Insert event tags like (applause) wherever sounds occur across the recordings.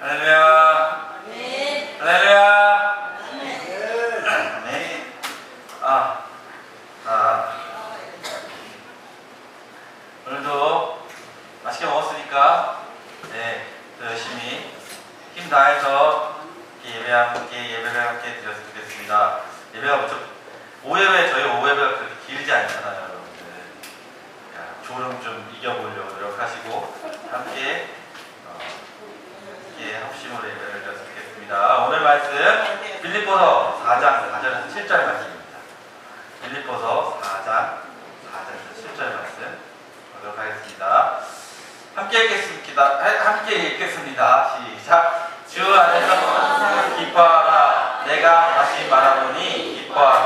할 Ó,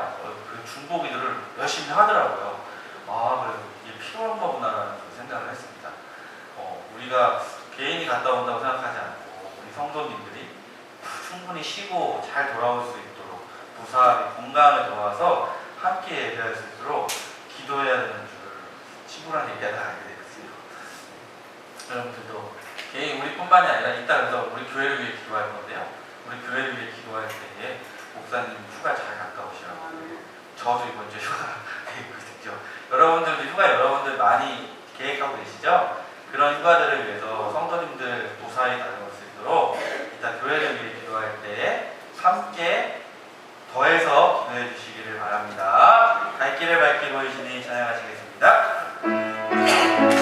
어, 그 중보기도를 열심히 하더라고요. 아 그래서 이게 필요한 거구나라는 생각을 했습니다. 어, 우리가 개인이 갔다 온다고 생각하지 않고 우리 성도님들이 충분히 쉬고 잘 돌아올 수 있도록 무사하게 건강하게 돌아와서 함께 예배할 수 있도록 기도해야 되는 줄 친구랑 얘기하다 알게 되었어요. 여러분들도 개인 우리뿐만이 아니라 이따 그래서 우리 교회를 위해 기도할 건데요. 우리 교회를 위해 기도할 때에 목사님 휴가 잘. 저도 이번 주에 휴가 (laughs) 있거든요. 여러분들도 휴가 여러분들 많이 계획하고 계시죠? 그런 휴가들을 위해서 성도님들 무사히 다녀올 수 있도록 이따 교회를 위해 기도할 때 함께 더해서 기도해 주시기를 바랍니다. 갈 길을 밝히고 계시니 찬양하시겠습니다.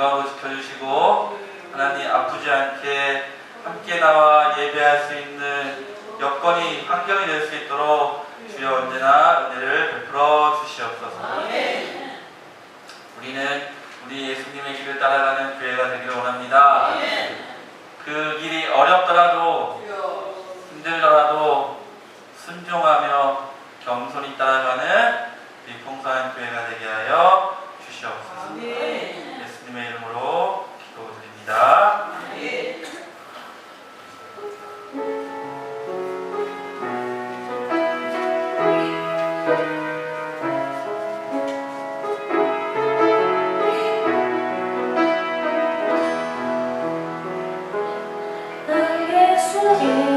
건강으로 지켜주시고 하나님 아프지 않게 함께 나와 예배할 수 있는 여건이 환경이 될 수 있도록 주여 언제나 은혜를 베풀어 주시옵소서. 우리는 우리 예수님의 길을 따라가는 교회가 되기를 원합니다. 그 길이 어렵더라도 힘들더라도 순종하며 겸손히 따라가는 우리 풍성한 교회가 되게 하여 Da. Agradeço.